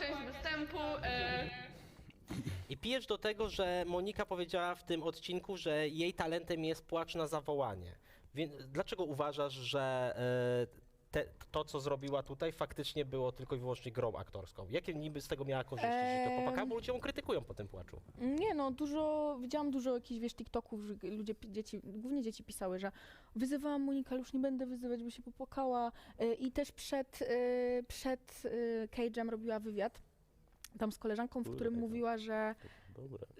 część występu. E... I pijesz do tego, że Monika powiedziała w tym odcinku, że jej talentem jest płacz na zawołanie. Więc dlaczego uważasz, że e, te, to, co zrobiła tutaj, faktycznie było tylko i wyłącznie grą aktorską? Jakie niby z tego miała korzyści, że to bo ludzie ją krytykują po tym płaczu. Nie no, dużo, widziałam dużo jakichś, wiesz, TikToków, że ludzie, dzieci, głównie dzieci pisały, że wyzywałam Monika, ale już nie będę wyzywać, bo się popłakała. Y, I też przed, y, przed y, Cage'em robiła wywiad tam z koleżanką, w którym mówiła, że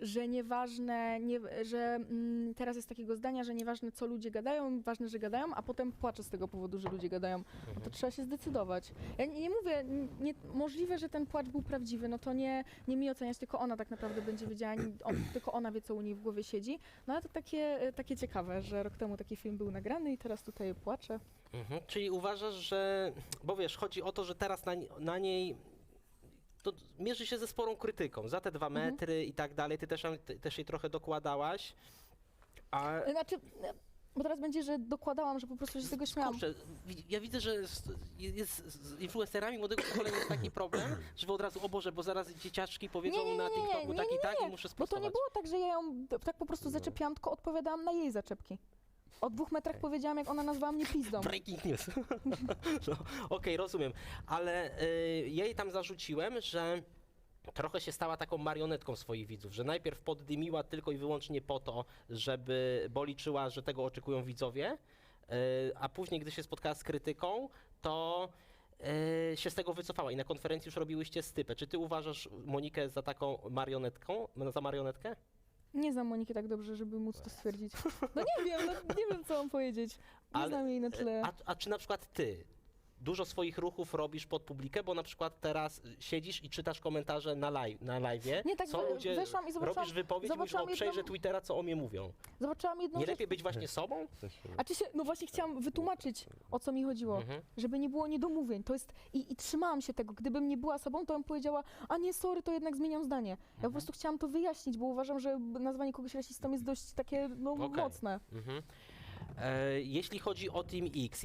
Że nieważne, nie, że mm, teraz jest takiego zdania, że nieważne co ludzie gadają, ważne, że gadają, a potem płaczę z tego powodu, że ludzie gadają. No to trzeba się zdecydować. Ja nie, nie mówię, nie, możliwe, że ten płacz był prawdziwy, no to nie, nie mi oceniać, tylko ona tak naprawdę będzie wiedziała, on, tylko ona wie, co u niej w głowie siedzi. No ale to takie, takie ciekawe, że rok temu taki film był nagrany i teraz tutaj płaczę. Mhm. Czyli uważasz, że. Bo wiesz, chodzi o to, że teraz na, na niej. To mierzy się ze sporą krytyką za te dwa Mhm. metry i tak dalej. Ty też, ty też jej trochę dokładałaś. A Znaczy, bo teraz będzie, że dokładałam, że po prostu się z tego śmiałam. kurczę, ja widzę, że z, jest z influencerami młodego pokolenia jest taki problem, że wy od razu, o Boże, bo zaraz dzieciaczki powiedzą na TikToku tak i tak i muszę Bo to sprostować. nie było tak, że ja ją tak po prostu zaczepiałam, tylko odpowiadałam na jej zaczepki. O dwóch metrach powiedziałam, jak ona nazwała mnie pizdą. Breaking news. no, Okej, rozumiem. Ale y, ja jej tam zarzuciłem, że trochę się stała taką marionetką swoich widzów, że najpierw poddymiła tylko i wyłącznie po to, żeby, bo liczyła, że tego oczekują widzowie, y, a później, gdy się spotkała z krytyką, to y, się z tego wycofała i na konferencji już robiłyście stypę. Czy ty uważasz Monikę za taką marionetką, za marionetkę? Nie znam Moniki tak dobrze, żeby móc to stwierdzić. No nie wiem, no nie wiem, co mam powiedzieć. Nie Ale- znam jej na tyle. A, a czy na przykład ty dużo swoich ruchów robisz pod publikę, bo na przykład teraz siedzisz i czytasz komentarze na, live, na live'ie, Nie, tak co we- ludzie, weszłam i zobaczyłam- robisz wypowiedź, mówisz, o zobaczyłam przejrzę jedną- Twittera, co o mnie mówią. Zobaczyłam jedną Nie rzecz. lepiej być właśnie sobą? A czy się, no właśnie chciałam wytłumaczyć, o co mi chodziło, Mhm. żeby nie było niedomówień. To jest, i, i trzymałam się tego. Gdybym nie była sobą, to bym powiedziała, a nie, sorry, to jednak zmieniam zdanie. Ja Mhm. po prostu chciałam to wyjaśnić, bo uważam, że nazwanie kogoś rasistą jest dość takie, no, Okej. mocne. Mhm. E, jeśli chodzi o Team X,